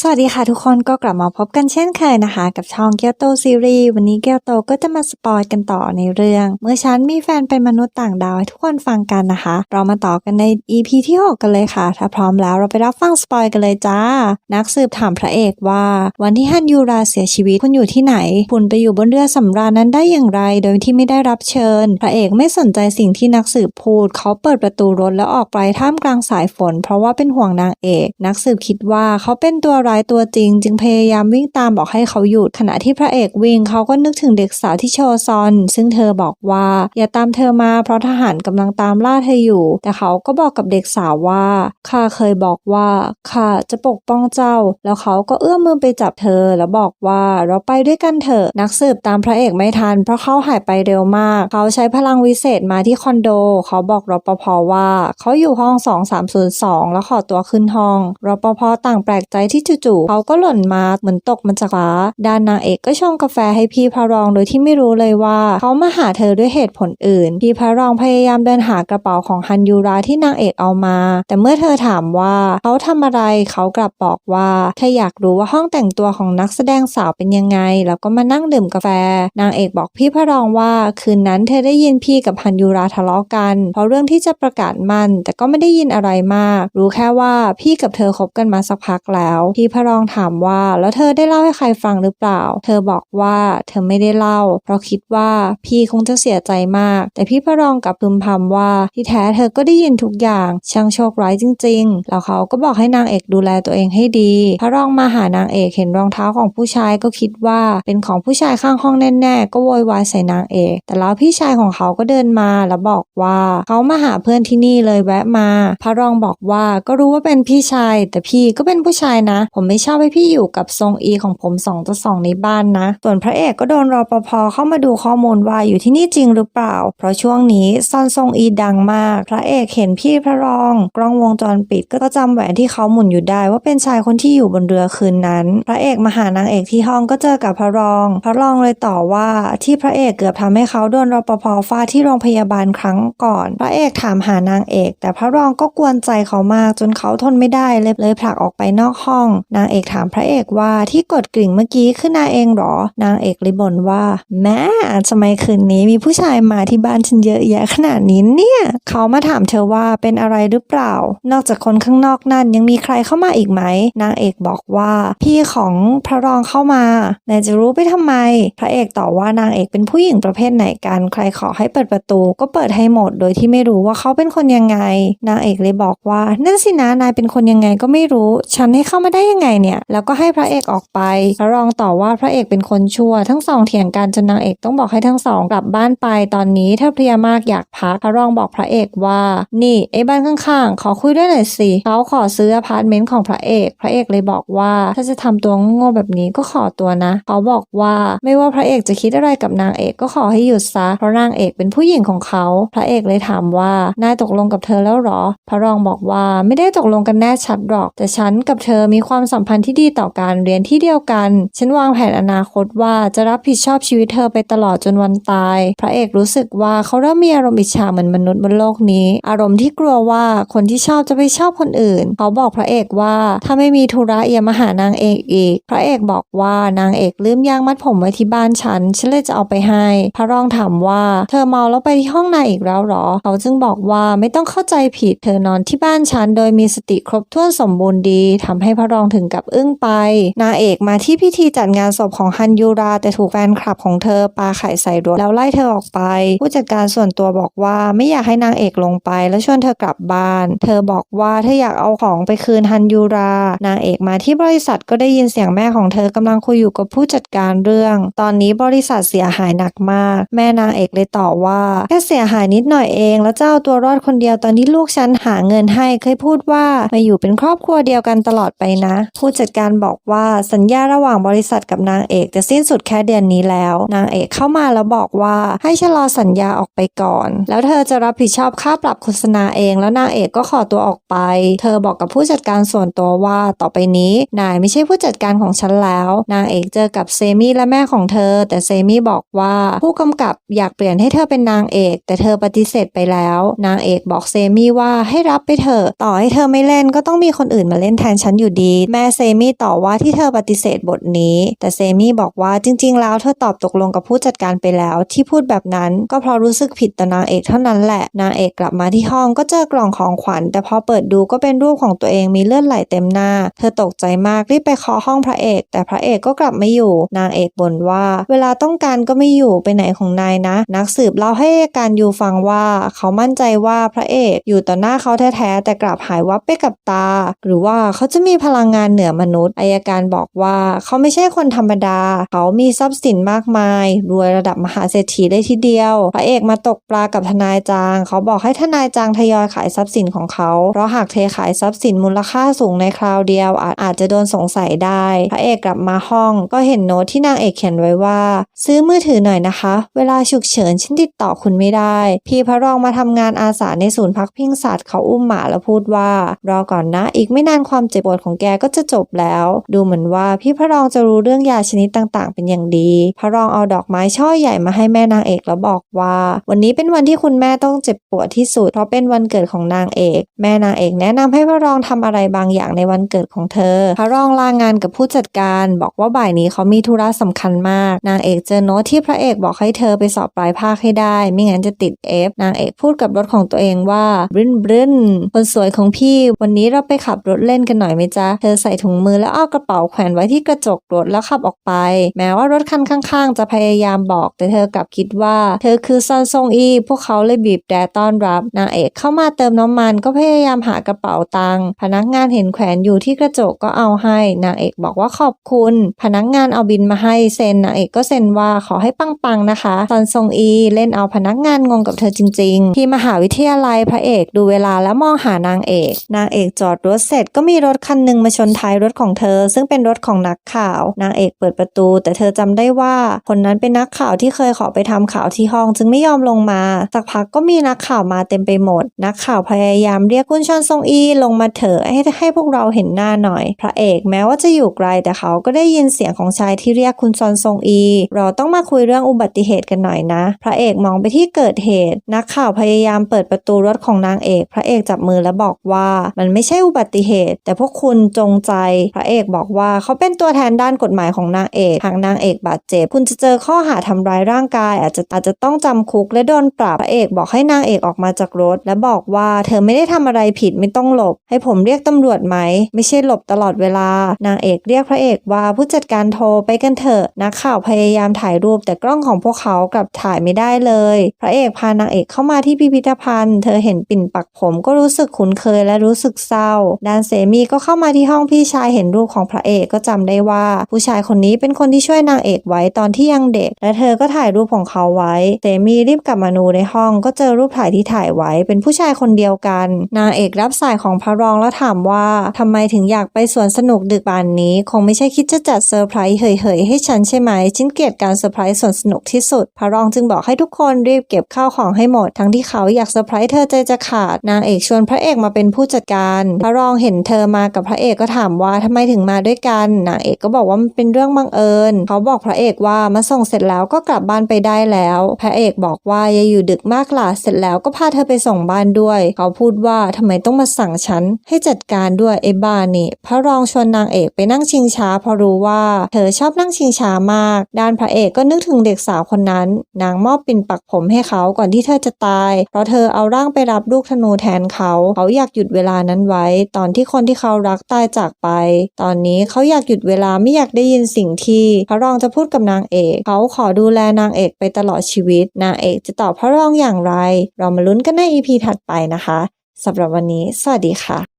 สวัสดีค่ะทุกคนก็กลับมาพบกันเช่นเคยนะคะ กับช่องเกียวโตซีรีส์วันนี้เกียวโตก็จะมาสปอยกันต่อในเรื่อง เมื่อฉันมีแฟนเป็นมนุษย์ต่างดาวให้ทุกคนฟังกันนะคะ เรามาต่อกันใน EP ที่ 6 กันเลยค่ะ ถ้าพร้อมแล้วเราไปรับฟังสปอยกันเลยจ้า นักสืบถามพระเอกว่า วันที่ฮันยูราเสียชีวิตคุณอยู่ที่ไหน คุณไปอยู่บนเรือสำราญนั้นได้อย่างไร โดยที่ไม่ได้รับเชิญ พระเอกไม่สนใจสิ่งที่นักสืบพูด เขาเปิดประตูรถแล้วออกไปท่ามกลางสายฝน เพราะว่าเป็นห่วงนางเอก นักสืบคิดว่าเขาเป็นตัวร้ายตัวจริง จึงพยายามวิ่งตามบอกให้เขาหยุด ขณะที่พระเอกวิ่งเขาก็นึกถึงเด็กสาวที่โชซอน ซึ่งเธอบอกว่าอย่าตามเธอมาเพราะทหารกำลังตามล่าเธออยู่ แต่เขาก็บอกกับเด็กสาวว่าข้าเคยบอกว่าข้าจะปกป้องเจ้า แล้วเขาก็เอื้อมมือไปจับเธอ แล้วบอกว่าเราไปด้วยกันเถอะนักสืบตามพระเอกไม่ทัน เพราะเขาหายไปเร็วมาก เขาใช้พลังวิเศษมาที่คอนโด เขาบอกรปภว่า เขาอยู่ห้อง 2302 แล้วขอตัวขึ้นห้องรปภต่างแปลกใจที่จู่ๆเขาก็หล่นมาเหมือนตกมันจากฟ้าด้านนางเอกก็ชงกาแฟให้พี่พระรองโดยที่ไม่รู้เลยว่า เขามาหาเธอด้วยเหตุผลอื่น พี่พระรองพยายามเดินหากระเป๋าของฮันยูราที่นางเอกเอามา แต่เมื่อเธอถามว่าเขาทำอะไรเขากลับบอกว่าเธออยากรู้ว่าห้องแต่งตัวของนักแสดงสาวเป็นยังไง แล้วก็มานั่งดื่มกาแฟ นางเอกบอกพี่พระรองว่าคืนนั้นเธอได้ยินพี่กับฮันยูราทะเลาะกัน เพราะเรื่องที่จะประกาศมัน แต่ก็ไม่ได้ยินอะไรมาก รู้แค่ว่าพี่กับเธอคบกันมาสักพักแล้วพี่พระรองถามว่า แล้วเธอได้เล่าให้ใครฟังหรือเปล่า เธอบอกว่าเธอไม่ได้เล่า เพราะคิดว่าพี่คงจะเสียใจมาก แต่พี่พระรองกลับพึมพำว่า ที่แท้เธอก็ได้ยินทุกอย่างช่างโชคร้ายจริง ๆ แล้วเขาก็บอกให้นางเอกดูแลตัวเองให้ดี พระรองมาหานางเอกเห็นรองเท้าของผู้ชายก็คิดว่าเป็นของผู้ชายข้างห้องแน่ๆก็โวยวายใส่นางเอก แต่แล้วพี่ชายของเขาก็เดินมาแล้วบอกว่าเขามาหาเพื่อนที่นี่เลยแวะมา พระรองบอกว่าก็รู้ว่าเป็นพี่ชาย แต่พี่ก็เป็นผู้ชายนะผมไม่ชอบให้พี่อยู่กับทรงอีของผมสองต่อสองในบ้านนะ ส่วนพระเอกก็โดนรอปภเข้ามาดูข้อมูลว่าอยู่ที่นี่จริงหรือเปล่า เพราะช่วงนี้ซอนทรงอีดังมาก พระเอกเห็นพี่พระรอง กล้องวงจรปิดก็จำแหวนที่เขาหมุนอยู่ได้ ว่าเป็นชายคนที่อยู่บนเรือคืนนั้น พระเอกมาหานางเอกที่ห้องก็เจอกับพระรอง พระรองเลยต่อว่าที่พระเอกเกือบทำให้เขาโดนรปภฟาดที่โรงพยาบาลครั้งก่อน พระเอกถามหานางเอก แต่พระรองก็กวนใจเขามากจนเขาทนไม่ได้เลยเลยผลักออกไปนอกห้องนางเอกถามพระเอกว่าที่กดกริ่งเมื่อกี้คือนายเองหรอ นางเอกเลยบ่นว่า แม่ทำไมคืนนี้มีผู้ชายมาที่บ้านฉันเยอะแยะขนาดนี้เนี่ย เขามาถามเธอว่าเป็นอะไรหรือเปล่า นอกจากคนข้างนอกนั่นยังมีใครเข้ามาอีกไหม นางเอกบอกว่า พี่ของพระรองเข้ามานายจะรู้ไปทำไม พระเอกตอบว่านางเอกเป็นผู้หญิงประเภทไหนกัน ใครขอให้เปิดประตู ก็เปิดให้หมด โดยที่ไม่รู้ว่าเขาเป็นคนยังไง นางเอกเลยบอกว่า นั่นสินะนายเป็นคนยังไงก็ไม่รู้ ฉันให้เข้ามาได้ยังไงเนี่ย แล้วก็ให้พระเอกออกไปพระรองต่อว่าพระเอกเป็นคนชั่ว ทั้งสองเถียงกันจนนางเอกต้องบอกให้ทั้งสองกลับบ้านไปตอนนี้ถ้าเพลียมากอยากพักพระรองบอกพระเอกว่า นี่ไอ้บ้านข้างๆ ขอคุยด้วยหน่อยสิเขาขอซื้ออพาร์ตเมนต์ของพระเอก พระเอกเลยบอกว่า ถ้าจะทำตัวโง่ๆแบบนี้ก็ขอตัวนะ เขาบอกว่าไม่ว่าพระเอกจะคิดอะไรกับนางเอกก็ขอให้หยุดซะเพราะนางเอกเป็นผู้หญิงของเขา พระเอกเลยถามว่านายตกลงกับเธอแล้วหรอ พระรองบอกว่าไม่ได้ตกลงกันแน่ชัดหรอก แต่ฉันกับเธอมีความความสัมพันธ์ที่ดีต่อการเรียนที่เดียวกัน ฉันวางแผนอนาคตว่าจะรับผิดชอบชีวิตเธอไปตลอดจนวันตาย พระเอกรู้สึกว่าเขาเริ่มมีอารมณ์อิจฉาเหมือนมนุษย์บนโลกนี้ อารมณ์ที่กลัวว่าคนที่ชอบจะไปชอบคนอื่น เขาบอกพระเอกว่าถ้าไม่มีธุระเอย่ามาหานางเอกอีก พระเอกบอกว่านางเอกลืมยางมัดผมไว้ที่บ้านฉัน ฉันเลยจะเอาไปให้ พระรองถามว่าเธอเมาแล้วไปที่ห้องนายอีกแล้วหรอ เขาจึงบอกว่าไม่ต้องเข้าใจผิด เธอนอนที่บ้านฉันโดยมีสติครบถ้วนสมบูรณ์ดีทำให้พระรองถึงกับอึ้งไป นางเอกมาที่พิธีจัดงานศพของฮันยูรา แต่ถูกแฟนคลับของเธอปาไข่ใส่รถแล้วไล่เธอออกไป ผู้จัดการส่วนตัวบอกว่าไม่อยากให้นางเอกลงไป แล้วชวนเธอกลับบ้าน เธอบอกว่าถ้าอยากเอาของไปคืนฮันยูรา นางเอกมาที่บริษัทก็ได้ยินเสียงแม่ของเธอกำลังคุยอยู่กับผู้จัดการเรื่อง ตอนนี้บริษัทเสียหายหนักมาก แม่นางเอกเลยตอบว่า แค่เสียหายนิดหน่อยเอง แล้วเจ้าตัวรอดคนเดียวตอนที่ลูกฉันหาเงินให้เคยพูดว่ามาอยู่เป็นครอบครัวเดียวกันตลอดไปนะผู้จัดการบอกว่าสัญญาระหว่างบริษัทกับนางเอกจะสิ้นสุดแค่เดือนนี้แล้ว นางเอกเข้ามาแล้วบอกว่าให้ชะลอสัญญาออกไปก่อน แล้วเธอจะรับผิดชอบค่าปรับโฆษณาเอง แล้วนางเอกก็ขอตัวออกไป เธอบอกกับผู้จัดการส่วนตัวว่าต่อไปนี้นายไม่ใช่ผู้จัดการของฉันแล้ว นางเอกเจอกับเซมี่และแม่ของเธอ แต่เซมี่บอกว่าผู้กำกับอยากเปลี่ยนให้เธอเป็นนางเอก แต่เธอปฏิเสธไปแล้ว นางเอกบอกเซมี่ว่าให้รับไปเถอะต่อให้เธอไม่เล่นก็ต้องมีคนอื่นมาเล่นแทนฉันอยู่ดีดแม่เซมี่ต่อว่าที่เธอปฏิเสธบทนี้ แต่เซมี่บอกว่าจริง ๆ แล้วเธอตอบตกลงกับผู้จัดการไปแล้ว ที่พูดแบบนั้นก็เพราะรู้สึกผิดต่อนางเอกเท่านั้นแหละ นางเอกกลับมาที่ห้องก็เจอกล่องของขวัญ แต่พอเปิดดูก็เป็นรูปของตัวเองมีเลือดไหลเต็มหน้า เธอตกใจมากรีบไปเคาะห้องพระเอก แต่พระเอกก็กลับไม่อยู่ นางเอกบ่นว่า เวลาต้องการก็ไม่อยู่ไปไหนของนายนะ นักสืบเล่าให้การยูฟังว่า เขามั่นใจว่าพระเอกอยู่ต่อหน้าเขาแท้ๆแต่กลับหายวับไปกับตา หรือว่าเขาจะมีพลังงานเหนือมนุษย์อายการบอกว่า เขาไม่ใช่คนธรรมดา เขามีทรัพย์สินมากมาย รวยระดับมหาเศรษฐีได้ทีเดียว พระเอกมาตกปลากับทนายจาง เขาบอกให้ทนายจางทยอยขายทรัพย์สินของเขา เพราะหากเทขายทรัพย์สินมูลค่าสูงในคราวเดียว อาจอาจจะโดนสงสัยได้ พระเอกกลับมาห้องก็เห็นโน้ตที่นางเอกเขียนไว้ว่า ซื้อมือถือหน่อยนะคะ เวลาฉุกเฉินฉันติดต่อคุณไม่ได้ พี่พระรองมาทำงานอาสาในศูนย์พักพิงสัตว์เขาอุ้มหมาแล้วพูดว่ารอก่อนนะ อีกไม่นานความเจ็บปวดของแกก็จะจบแล้ว ดูเหมือนว่าพี่พระรองจะรู้เรื่องยาชนิดต่างๆ เป็นอย่างดี พระรองเอาดอกไม้ช่อใหญ่มาให้แม่นางเอกแล้วบอกว่า วันนี้เป็นวันที่คุณแม่ต้องเจ็บปวดที่สุด เพราะเป็นวันเกิดของนางเอก แม่นางเอกแนะนำให้พระรองทำอะไรบางอย่างในวันเกิดของเธอ พระรองลางานกับผู้จัดการ บอกว่าบ่ายนี้เขามีธุระสำคัญมาก นางเอกเจอโน้ตที่พระเอกบอกให้เธอไปสอบปลายภาคให้ได้ ไม่งั้นจะติดเอฟนางเอกพูดกับรถของตัวเองว่าบรินบรินคนสวยของพี่ วันนี้เราไปขับรถเล่นกันหน่อยไหมจ๊ะเธอใส่ถุงมือแล้วเอากระเป๋าแขวนไว้ที่กระจกรถแล้วขับออกไป แม้ว่ารถคันข้างๆ จะพยายามบอก แต่เธอกลับคิดว่า เธอคือซอนซงอี พวกเขาเลยบีบแดต้อนรับ นางเอกเข้ามาเติมน้ำมันก็พยายามหากระเป๋าตังค์พนักงานเห็นแขวนอยู่ที่กระจกก็เอาให้ นางเอกบอกว่าขอบคุณ พนักงานเอาบินมาให้เซ็นนางเอกก็เซ็นว่าขอให้ปังๆนะคะซอนซงอีเล่นเอาพนักงานงงกับเธอจริง ๆ ที่มหาวิทยาลัยพระเอกดูเวลาแล้วมองหานางเอก นางเอกจอดรถเสร็จก็มีรถคันหนึ่งมาชนท้ายรถของเธอ ซึ่งเป็นรถของนักข่าว นางเอกเปิดประตู แต่เธอจำได้ว่าคนนั้นเป็นนักข่าวที่เคยขอไปทำข่าวที่ห้อง จึงไม่ยอมลงมา สักพักก็มีนักข่าวมาเต็มไปหมด นักข่าวพยายามเรียกคุณชอนซงอีลงมาเถอะให้ให้พวกเราเห็นหน้าหน่อย พระเอกแม้ว่าจะอยู่ไกลแต่เขาก็ได้ยินเสียงของชายที่เรียกคุณซอนซงอี เราต้องมาคุยเรื่องอุบัติเหตุกันหน่อยนะ พระเอกมองไปที่เกิดเหตุ นักข่าวพยายามเปิดประตูรถของนางเอก พระเอกจับมือแล้วบอกว่า มันไม่ใช่อุบัติเหตุ แต่พวกคุณจงใจ พระเอกบอกว่าเขาเป็นตัวแทนด้านกฎหมายของนางเอกหากนางเอกบาดเจ็บคุณจะเจอข้อหาทำร้ายร่างกาย อาจจะอาจจะต้องจำคุกและโดนปรับพระเอกบอกให้นางเอกออกมาจากรถ และบอกว่าเธอไม่ได้ทำอะไรผิดไม่ต้องหลบ ให้ผมเรียกตำรวจไหม ไม่ใช่หลบตลอดเวลา นางเอกเรียกพระเอกว่าผู้จัดการโทรไปกันเถอะนักข่าวพยายามถ่ายรูปแต่กล้องของพวกเขากลับถ่ายไม่ได้เลย พระเอกพานางเอกเข้ามาที่พิพิธภัณฑ์ เธอเห็นปิ่นปักผมก็รู้สึกคุ้นเคยและรู้สึกเศร้า ดานเซมีก็เข้ามาที่ห้องพี่ชายเห็นรูปของพระเอกก็จำได้ว่า ผู้ชายคนนี้เป็นคนที่ช่วยนางเอกไว้ตอนที่ยังเด็ก และเธอก็ถ่ายรูปของเขาไว้เซมีรีบกลับมาดูในห้องก็เจอรูปถ่ายที่ถ่ายไว้ เป็นผู้ชายคนเดียวกัน นางเอกรับสายของพระรองแล้วถามว่าทำไมถึงอยากไปสวนสนุกดึกป่านนี้ คงไม่ใช่คิดจะจัดเซอร์ไพรส์เหยๆให้ฉันใช่ไหมฉันเกลียดการเซอร์ไพรส์สวนสนุกที่สุด พระรองจึงบอกให้ทุกคนรีบเก็บข้าวของให้หมด ทั้งที่เขาอยากเซอร์ไพรส์เธอใจจะขาด นางเอกชวนพระเอกมาเป็นผู้จัดการ พระรองเห็นเธอมากับพระเอกก็ถามว่าทำไมถึงมาด้วยกันนางเอกก็บอกว่ามันเป็นเรื่องบังเอิญเขาบอกพระเอกว่ามาส่งเสร็จแล้วก็กลับบ้านไปได้แล้ว พระเอกบอกว่าอย่าอยู่ดึกมากล่ะเสร็จแล้วก็พาเธอไปส่งบ้านด้วย เขาพูดว่าทำไมต้องมาสั่งฉันให้จัดการด้วยไอ้บ้านี่ พระรองชวนนางเอกไปนั่งชิงช้าเพราะรู้ว่าเธอชอบนั่งชิงช้ามาก ด้านพระเอกก็นึกถึงเด็กสาวคนนั้น นางมอบปิ่นปักผมให้เขาก่อนที่เธอจะตาย เพราะเธอเอาร่างไปรับลูกธนูแทนเขา เขาอยากหยุดเวลานั้นไว้ ตอนที่คนที่เขารักตายจากไป ตอนนี้เขาอยากหยุดเวลาไม่อยากได้ยินสิ่งที่พระรองจะพูดกับนางเอก เขาขอดูแลนางเอกไปตลอดชีวิต นางเอกจะตอบพระรองอย่างไร เรามาลุ้นกันในอีพีถัดไปนะคะสำหรับวันนี้ สวัสดีค่ะ